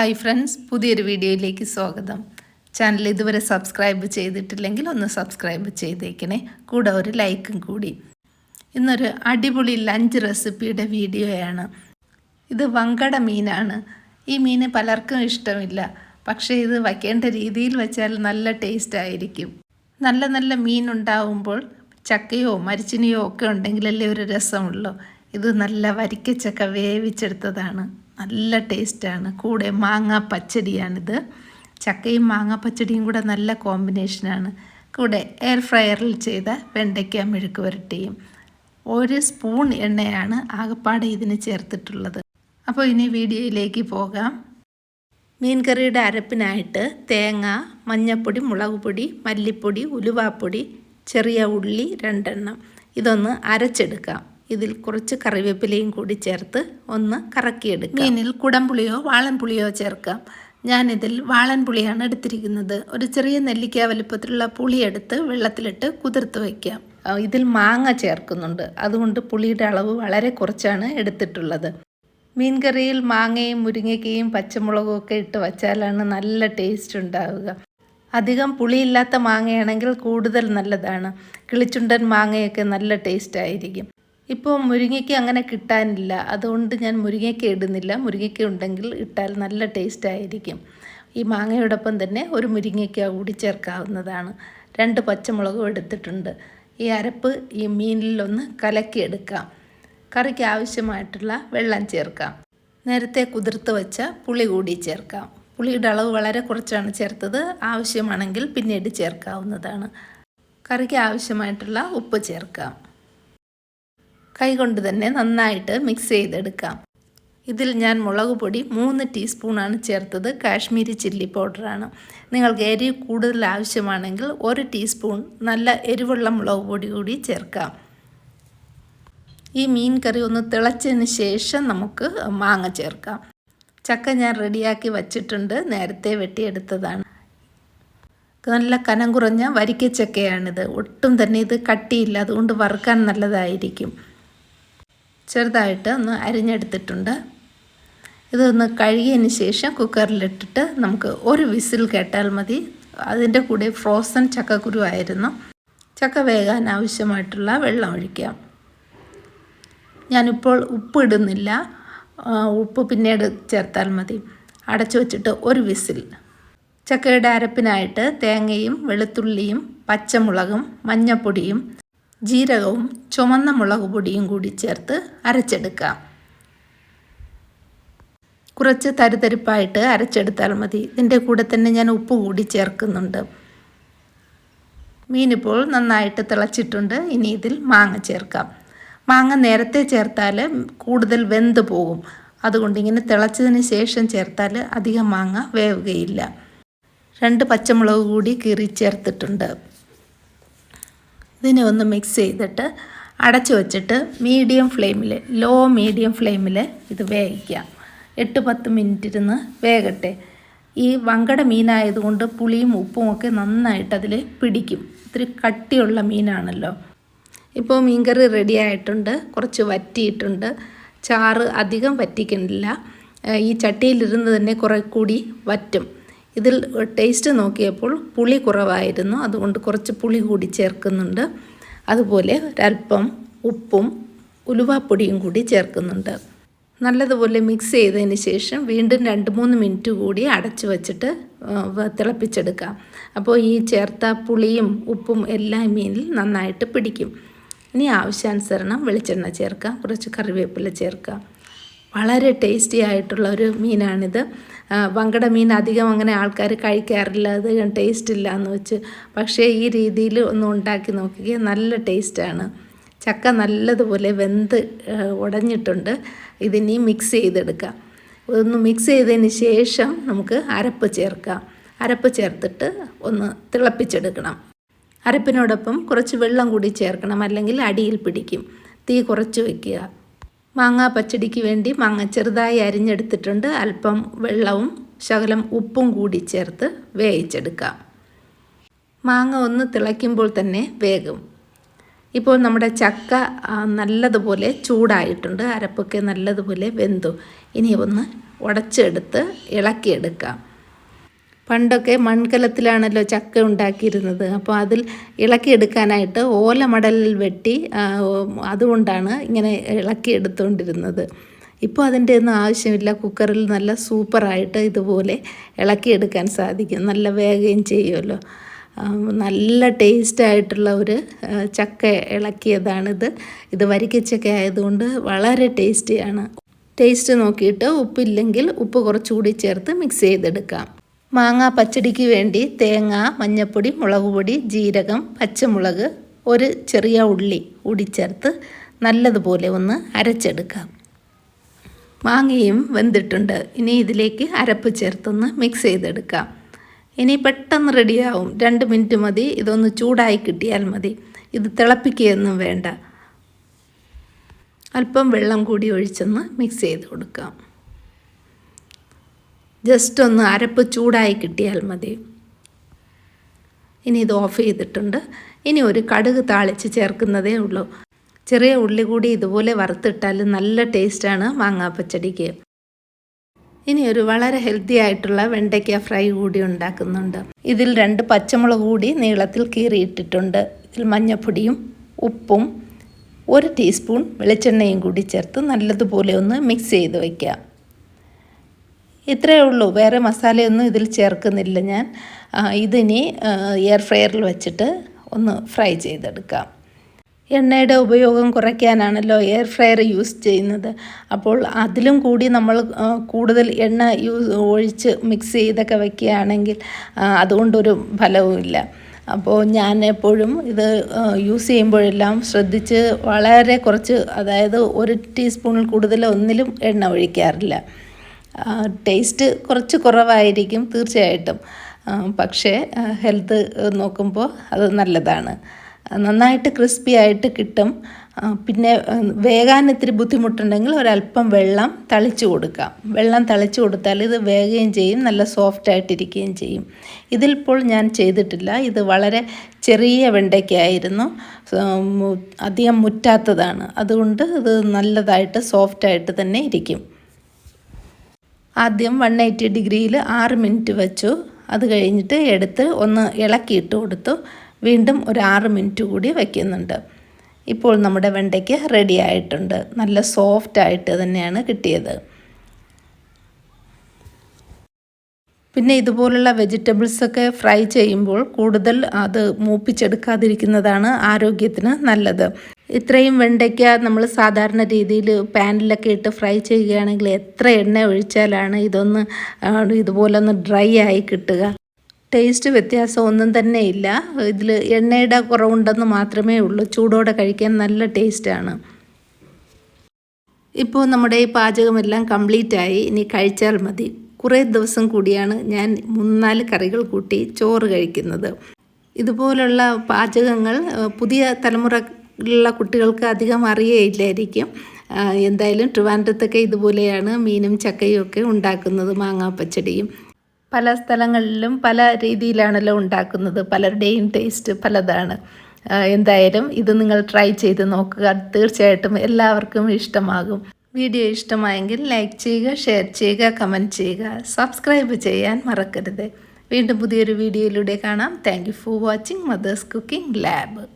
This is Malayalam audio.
ഹായ് ഫ്രണ്ട്സ് പുതിയൊരു വീഡിയോയിലേക്ക് സ്വാഗതം. ചാനൽ ഇതുവരെ സബ്സ്ക്രൈബ് ചെയ്തിട്ടില്ലെങ്കിൽ ഒന്ന് സബ്സ്ക്രൈബ് ചെയ്തേക്കണേ. കൂടെ ഒരു ലൈക്കും കൂടി. ഇന്നൊരു അടിപൊളി ലഞ്ച് റെസിപ്പിയുടെ വീഡിയോയാണ്. ഇത് വങ്കട മീനാണ്. ഈ മീൻ പലർക്കും ഇഷ്ടമില്ല. പക്ഷേ ഇത് വയ്ക്കേണ്ട രീതിയിൽ വെച്ചാൽ നല്ല ടേസ്റ്റ് ആയിരിക്കും. നല്ല നല്ല മീൻ ഉണ്ടാവുമ്പോൾ ചക്കയോ മരിച്ചിനിയോ ഒക്കെ ഉണ്ടെങ്കിലല്ലേ ഒരു രസമുള്ളൂ. ഇത് നല്ല വരിക്കച്ചക്ക വേവിച്ചെടുത്തതാണ്. നല്ല ടേസ്റ്റാണ്. കൂടെ മാങ്ങ പച്ചടിയാണിത്. ചക്കയും മാങ്ങ പച്ചടിയും കൂടെ നല്ല കോമ്പിനേഷനാണ്. കൂടെ എയർ ഫ്രയറിൽ ചെയ്ത വെണ്ടയ്ക്ക മെഴുക്ക് വരട്ടിയും. ഒരു സ്പൂൺ എണ്ണയാണ് ആകപ്പാടെ ഇതിന് ചേർത്തിട്ടുള്ളത്. അപ്പോൾ ഇനി വീഡിയോയിലേക്ക് പോകാം. മീൻകറിയുടെ അരപ്പിനായിട്ട് തേങ്ങ മഞ്ഞൾപ്പൊടി മുളക് പൊടി മല്ലിപ്പൊടി ഉലുവാപ്പൊടി ചെറിയ ഉള്ളി രണ്ടെണ്ണം. ഇതൊന്ന് അരച്ചെടുക്കാം. ഇതിൽ കുറച്ച് കറിവേപ്പിലയും കൂടി ചേർത്ത് ഒന്ന് കറക്കിയെടുക്കുക മീനിൽ കുടംപുളിയോ വാളൻപുളിയോ ചേർക്കാം. ഞാനിതിൽ വാളൻപുളിയാണ് എടുത്തിരിക്കുന്നത്. ഒരു ചെറിയ നെല്ലിക്ക വലുപ്പത്തിലുള്ള പുളിയെടുത്ത് വെള്ളത്തിലിട്ട് കുതിർത്ത് വയ്ക്കാം. ഇതിൽ മാങ്ങ ചേർക്കുന്നുണ്ട്. അതുകൊണ്ട് പുളിയുടെ അളവ് വളരെ കുറച്ചാണ് എടുത്തിട്ടുള്ളത്. മീൻ കറിയിൽ മാങ്ങയും മുരിങ്ങയ്ക്കയും പച്ചമുളകും ഒക്കെ ഇട്ട് വച്ചാലാണ് നല്ല ടേസ്റ്റ് ഉണ്ടാവുക. അധികം പുളിയില്ലാത്ത മാങ്ങയാണെങ്കിൽ കൂടുതൽ നല്ലതാണ്. കിളിച്ചുണ്ടൻ മാങ്ങയൊക്കെ നല്ല ടേസ്റ്റ് ആയിരിക്കും. ഇപ്പോൾ മുരിങ്ങയ്ക്ക് അങ്ങനെ കിട്ടാനില്ല. അതുകൊണ്ട് ഞാൻ മുരിങ്ങയ്ക്ക ഇടുന്നില്ല. മുരിങ്ങയ്ക്ക ഉണ്ടെങ്കിൽ ഇട്ടാൽ നല്ല ടേസ്റ്റ് ആയിരിക്കും. ഈ മാങ്ങയോടൊപ്പം തന്നെ ഒരു മുരിങ്ങയ്ക്ക കൂടി ചേർക്കാവുന്നതാണ്. രണ്ട് പച്ചമുളകും എടുത്തിട്ടുണ്ട്. ഈ അരപ്പ് ഈ മീനിലൊന്ന് കലക്കിയെടുക്കാം കറിക്ക് ആവശ്യമായിട്ടുള്ള വെള്ളം ചേർക്കാം. നേരത്തെ കുതിർത്ത് വെച്ച പുളി കൂടി ചേർക്കാം. പുളിയുടെ അളവ് വളരെ കുറച്ചാണ് ചേർത്തത്. ആവശ്യമാണെങ്കിൽ പിന്നീട് ചേർക്കാവുന്നതാണ്. കറിക്ക് ആവശ്യമായിട്ടുള്ള ഉപ്പ് ചേർക്കാം. കൈകൊണ്ട് തന്നെ നന്നായിട്ട് മിക്സ് ചെയ്തെടുക്കാം. ഇതിൽ ഞാൻ മുളക് പൊടി മൂന്ന് ടീസ്പൂണാണ് ചേർത്തത്. കാശ്മീരി ചില്ലി പൗഡറാണ് നിങ്ങൾക്ക് എരി കൂടുതൽ ആവശ്യമാണെങ്കിൽ ഒരു ടീസ്പൂൺ നല്ല എരിവുള്ള മുളക് പൊടി കൂടി ചേർക്കാം. ഈ മീൻ കറി ഒന്ന് തിളച്ചതിന് ശേഷം നമുക്ക് മാങ്ങ ചേർക്കാം. ചക്ക ഞാൻ റെഡിയാക്കി വച്ചിട്ടുണ്ട്. നേരത്തെ വെട്ടിയെടുത്തതാണ്. നല്ല കനം കുറഞ്ഞ വരിക്കച്ചക്കയാണിത്. ഒട്ടും തന്നെ ഇത് കട്ടിയില്ല. അതുകൊണ്ട് വറുക്കാൻ നല്ലതായിരിക്കും. ചെറുതായിട്ട് ഒന്ന് അരിഞ്ഞെടുത്തിട്ടുണ്ട്. ഇതൊന്ന് കഴുകിയതിന് ശേഷം കുക്കറിലിട്ടിട്ട് നമുക്ക് ഒരു വിസിൽ കേട്ടാൽ മതി. അതിന്റെ കൂടെ ഫ്രോസൺ ചക്കക്കുരു ആയിരുന്നു. ചക്ക വേകാൻ ആവശ്യമായിട്ടുള്ള വെള്ളം ഒഴിക്കാം. ഞാനിപ്പോൾ ഉപ്പ് ഇടുന്നില്ല. ഉപ്പ് പിന്നീട് ചേർത്താൽ മതി. അടച്ചു വച്ചിട്ട് ഒരു വിസിൽ. ചക്കയുടെ അരപ്പിനായിട്ട് തേങ്ങയും വെളുത്തുള്ളിയും പച്ചമുളകും മഞ്ഞപ്പൊടിയും ജീരകവും ചുവന്ന മുളക് പൊടിയും കൂടി ചേർത്ത് അരച്ചെടുക്കാം കുറച്ച് തരിതരിപ്പായിട്ട് അരച്ചെടുത്താൽ മതി. ഇതിന്റെ കൂടെ തന്നെ ഞാൻ ഉപ്പ് കൂടി ചേർക്കുന്നുണ്ട്. മീനിപ്പോൾ നന്നായിട്ട് തിളച്ചിട്ടുണ്ട്. ഇനി ഇതിൽ മാങ്ങ ചേർക്കാം. മാങ്ങ നേരത്തെ ചേർത്താൽ കൂടുതൽ വെന്ത് പോകും. അതുകൊണ്ട് ഇങ്ങനെ തിളച്ചതിന് ശേഷം ചേർത്താൽ അധികം മാങ്ങ വേവുകയില്ല. രണ്ട് പച്ചമുളക് കൂടി കീറി ചേർത്തിട്ടുണ്ട്. ഇതിനെ ഒന്ന് മിക്സ് ചെയ്തിട്ട് അടച്ചു വച്ചിട്ട് മീഡിയം ഫ്ലെയിമിൽ ലോ മീഡിയം ഫ്ലെയിമിൽ ഇത് വേവിക്കാം എട്ട് പത്ത് മിനിറ്റ് ഇരുന്ന് വേകട്ടെ. ഈ വങ്കട മീനായതുകൊണ്ട് പുളിയും ഉപ്പും ഒക്കെ നന്നായിട്ട് അതിൽ പിടിക്കും. ഇത്തിരി കട്ടിയുള്ള മീനാണല്ലോ. ഇപ്പോൾ മീൻകറി റെഡി ആയിട്ടുണ്ട്. കുറച്ച് വറ്റിയിട്ടുണ്ട്. ചാറ് അധികം വറ്റിക്കുന്നില്ല ഈ ചട്ടിയിലിരുന്ന് തന്നെ കുറേ കൂടി വറ്റും. ഇതിൽ ടേസ്റ്റ് നോക്കിയപ്പോൾ പുളി കുറവായിരുന്നു. അതുകൊണ്ട് കുറച്ച് പുളി കൂടി ചേർക്കുന്നുണ്ട്. അതുപോലെ ഒരല്പം ഉപ്പും ഉലുവാപ്പൊടിയും കൂടി ചേർക്കുന്നുണ്ട്. നല്ലതുപോലെ മിക്സ് ചെയ്തതിന് ശേഷം വീണ്ടും രണ്ട് മൂന്ന് മിനിറ്റ് കൂടി അടച്ചു വച്ചിട്ട് തിളപ്പിച്ചെടുക്കാം. അപ്പോൾ ഈ ചേർത്ത പുളിയും ഉപ്പും എല്ലാം മീനിൽ നന്നായിട്ട് പിടിക്കും. ഇനി ആവശ്യാനുസരണം വെളിച്ചെണ്ണ ചേർക്കാം. കുറച്ച് കറിവേപ്പില ചേർക്കാം. വളരെ ടേസ്റ്റി ആയിട്ടുള്ള ഒരു മീനാണിത്. വങ്കട മീൻ അധികം അങ്ങനെ ആൾക്കാർ കഴിക്കാറില്ല. അത് ടേസ്റ്റ് ഇല്ല എന്ന് വെച്ച്. പക്ഷേ ഈ രീതിയിൽ ഒന്ന് ഉണ്ടാക്കി നോക്കുക നല്ല ടേസ്റ്റാണ് ചക്ക നല്ലതുപോലെ വെന്ത് ഉടഞ്ഞിട്ടുണ്ട്. ഇതിനി മിക്സ് ചെയ്തെടുക്കാം. ഒന്ന് മിക്സ് ചെയ്തതിന് ശേഷം നമുക്ക് അരപ്പ് ചേർക്കാം. അരപ്പ് ചേർത്തിട്ട് ഒന്ന് തിളപ്പിച്ചെടുക്കണം. അരപ്പിനോടൊപ്പം കുറച്ച് വെള്ളം കൂടി ചേർക്കണം. അല്ലെങ്കിൽ അടിയിൽ പിടിക്കും. തീ കുറച്ച് വയ്ക്കുക. മാങ്ങ പച്ചടിക്ക് വേണ്ടി മാങ്ങ ചെറുതായി അരിഞ്ഞെടുത്തിട്ടുണ്ട്. അല്പം വെള്ളവും ശകലം ഉപ്പും കൂടി ചേർത്ത് വേവിച്ചെടുക്കാം. മാങ്ങ ഒന്ന് തിളയ്ക്കുമ്പോൾ തന്നെ വേകും. ഇപ്പോൾ നമ്മുടെ ചക്ക നല്ലതുപോലെ ചൂടായിട്ടുണ്ട്. അരപ്പൊക്കെ നല്ലതുപോലെ വെന്തു. ഇനി ഒന്ന് ഉടച്ചെടുത്ത് ഇളക്കിയെടുക്കാം. പണ്ടൊക്കെ മൺകലത്തിലാണല്ലോ ചക്ക ഉണ്ടാക്കിയിരുന്നത്. അപ്പോൾ അതിൽ ഇളക്കിയെടുക്കാനായിട്ട് ഓലമടലിൽ വെട്ടി അതുകൊണ്ടാണ് ഇങ്ങനെ ഇളക്കിയെടുത്തുകൊണ്ടിരുന്നത് ഇപ്പോൾ അതിന്റെ ഒന്നും ആവശ്യമില്ല. കുക്കറിൽ നല്ല സൂപ്പറായിട്ട് ഇതുപോലെ ഇളക്കിയെടുക്കാൻ സാധിക്കും. നല്ല വേഗം ചെയ്യുമല്ലോ. നല്ല ടേസ്റ്റ് ആയിട്ടുള്ള ഒരു ചക്ക ഇളക്കിയതാണിത്. ഇത് വരിക്കച്ചക്ക ആയതുകൊണ്ട് വളരെ ടേസ്റ്റിയാണ്. ടേസ്റ്റ് നോക്കിയിട്ട് ഉപ്പില്ലെങ്കിൽ ഉപ്പ് കുറച്ചുകൂടി ചേർത്ത് മിക്സ് ചെയ്തെടുക്കാം. മാങ്ങ പച്ചടിക്ക് വേണ്ടി തേങ്ങ മഞ്ഞൾപ്പൊടി മുളക് പൊടി ജീരകം പച്ചമുളക് ഒരു ചെറിയ ഉള്ളി ഉടിച്ചേർത്ത് നല്ലതുപോലെ ഒന്ന് അരച്ചെടുക്കാം. മാങ്ങയും വെന്തിട്ടുണ്ട്. ഇനി ഇതിലേക്ക് അരപ്പ് ചേർത്തൊന്ന് മിക്സ് ചെയ്തെടുക്കാം. ഇനി പെട്ടെന്ന് റെഡിയാവും രണ്ട് മിനിറ്റ് മതി. ഇതൊന്ന് ചൂടായി കിട്ടിയാൽ മതി. ഇത് തിളപ്പിക്കുകയൊന്നും വേണ്ട. അല്പം വെള്ളം കൂടി ഒഴിച്ചൊന്ന് മിക്സ് ചെയ്ത് കൊടുക്കാം. ജസ്റ്റ് ഒന്ന് അരപ്പ് ചൂടായി കിട്ടിയാൽ മതി. ഇനി ഇത് ഓഫ് ചെയ്തിട്ടുണ്ട്. ഇനി ഒരു കടുക് താളിച്ച് ചേർക്കുന്നതേ ഉള്ളൂ. ചെറിയ ഉള്ളി കൂടി ഇതുപോലെ വറുത്തിട്ടാൽ നല്ല ടേസ്റ്റാണ് മാങ്ങാ പച്ചടിക്ക് ഇനി ഒരു വളരെ ഹെൽത്തി ആയിട്ടുള്ള വെണ്ടയ്ക്ക ഫ്രൈ കൂടി ഉണ്ടാക്കുന്നുണ്ട്. ഇതിൽ രണ്ട് പച്ചമുളക് കൂടി നീളത്തിൽ കീറിയിട്ടിട്ടുണ്ട്. ഇതിൽ മഞ്ഞൾപ്പൊടിയും ഉപ്പും ഒരു ടീസ്പൂൺ വെളിച്ചെണ്ണയും കൂടി ചേർത്ത് നല്ലതുപോലെ ഒന്ന് മിക്സ് ചെയ്ത് വയ്ക്കാം. ഇത്രയേ ഉള്ളൂ. വേറെ മസാലയൊന്നും ഇതിൽ ചേർക്കുന്നില്ല ഞാൻ. ഇതിനി എയർ ഫ്രയറിൽ വെച്ചിട്ട് ഒന്ന് ഫ്രൈ ചെയ്തെടുക്കാം. എണ്ണയുടെ ഉപയോഗം കുറയ്ക്കാനാണല്ലോ എയർ ഫ്രയർ യൂസ് ചെയ്യുന്നത്. അപ്പോൾ അതിലും കൂടി നമ്മൾ കൂടുതൽ എണ്ണ യൂസ് ഒഴിച്ച് മിക്സ് ചെയ്തൊക്കെ വയ്ക്കുകയാണെങ്കിൽ അതുകൊണ്ടൊരു ഫലവുമില്ല അപ്പോൾ ഞാൻ എപ്പോഴും ഇത് യൂസ് ചെയ്യുമ്പോഴെല്ലാം ശ്രദ്ധിച്ച് വളരെ കുറച്ച് അതായത് ഒരു ടീസ്പൂണിൽ കൂടുതൽ ഒന്നിലും എണ്ണ ഒഴിക്കാറില്ല. ടേസ്റ്റ് കുറച്ച് കുറവായിരിക്കും തീർച്ചയായിട്ടും. പക്ഷേ ഹെൽത്ത് നോക്കുമ്പോൾ അത് നല്ലതാണ്. നന്നായിട്ട് ക്രിസ്പി ആയിട്ട് കിട്ടും. പിന്നെ വേകാൻ ഇത്തിരി ബുദ്ധിമുട്ടുണ്ടെങ്കിൽ ഒരല്പം വെള്ളം തളിച്ചു കൊടുക്കാം. വെള്ളം തളിച്ചു കൊടുത്താൽ ഇത് വേകുകയും ചെയ്യും നല്ല സോഫ്റ്റ് ആയിട്ടിരിക്കുകയും ചെയ്യും. ഇതിലിപ്പോൾ ഞാൻ ചെയ്തിട്ടില്ല. ഇത് വളരെ ചെറിയ വെണ്ടയ്ക്കായിരുന്നു. അധികം മുറ്റാത്തതാണ്. അതുകൊണ്ട് ഇത് നല്ലതായിട്ട് സോഫ്റ്റായിട്ട് തന്നെ ഇരിക്കും. ആദ്യം വൺ എയ്റ്റി ഡിഗ്രിയിൽ ആറ് മിനിറ്റ് വെച്ചു. അത് കഴിഞ്ഞിട്ട് എടുത്ത് ഒന്ന് ഇളക്കിയിട്ട് കൊടുത്തു. വീണ്ടും ഒരു ആറ് മിനിറ്റ് കൂടി വയ്ക്കുന്നുണ്ട് ഇപ്പോൾ നമ്മുടെ വെണ്ടയ്ക്ക് റെഡി ആയിട്ടുണ്ട്. നല്ല സോഫ്റ്റ് ആയിട്ട് തന്നെയാണ് കിട്ടിയത്. പിന്നെ ഇതുപോലുള്ള വെജിറ്റബിൾസൊക്കെ ഫ്രൈ ചെയ്യുമ്പോൾ കൂടുതൽ അത് മൂപ്പിച്ചെടുക്കാതിരിക്കുന്നതാണ് ആരോഗ്യത്തിന് നല്ലത്. ഇത്രയും വെണ്ടയ്ക്ക നമ്മൾ സാധാരണ രീതിയിൽ പാനിലൊക്കെ ഇട്ട് ഫ്രൈ ചെയ്യുകയാണെങ്കിൽ എത്ര എണ്ണ ഒഴിച്ചാലാണ് ഇതൊന്ന് ഇതുപോലൊന്ന് ഡ്രൈ ആയി കിട്ടുക. ടേസ്റ്റ് വ്യത്യാസം ഒന്നും തന്നെ ഇല്ല. ഇതിൽ എണ്ണയുടെ കുറവുണ്ടെന്ന് മാത്രമേ ഉള്ളൂ. ചൂടോടെ കഴിക്കാൻ നല്ല ടേസ്റ്റാണ്. ഇപ്പോൾ നമ്മുടെ ഈ പാചകമെല്ലാം കംപ്ലീറ്റ് ആയി ഇനി കഴിച്ചാൽ മതി. കുറേ ദിവസം കൂടിയാണ് ഞാൻ മൂന്നാൽ കറികൾ കൂട്ടി ചോറ് കഴിക്കുന്നത്. ഇതുപോലുള്ള പാചകങ്ങൾ പുതിയ പുതിയ തലമുറയിലുള്ള കുട്ടികൾക്ക് അധികം അറിയയില്ലായിരിക്കും. എന്തായാലും ട്രിവാൻഡ്രത്തൊക്കെ ഇതുപോലെയാണ് മീനും ചക്കയും ഒക്കെ ഉണ്ടാക്കുന്നത് മാങ്ങാപ്പച്ചടിയും. പല സ്ഥലങ്ങളിലും പല രീതിയിലാണല്ലോ ഉണ്ടാക്കുന്നത്. പലരുടെയും ടേസ്റ്റ് പലതാണ്. എന്തായാലും ഇത് നിങ്ങൾ ട്രൈ ചെയ്ത് നോക്കുക. തീർച്ചയായിട്ടും എല്ലാവർക്കും ഇഷ്ടമാകും. വീഡിയോ ഇഷ്ടമായെങ്കിൽ ലൈക്ക് ചെയ്യുക ഷെയർ ചെയ്യുക കമന്റ് ചെയ്യുക. സബ്സ്ക്രൈബ് ചെയ്യാൻ മറക്കരുത്. വീണ്ടും പുതിയൊരു വീഡിയോയിലൂടെ കാണാം. Thank for watching mothers cooking lab.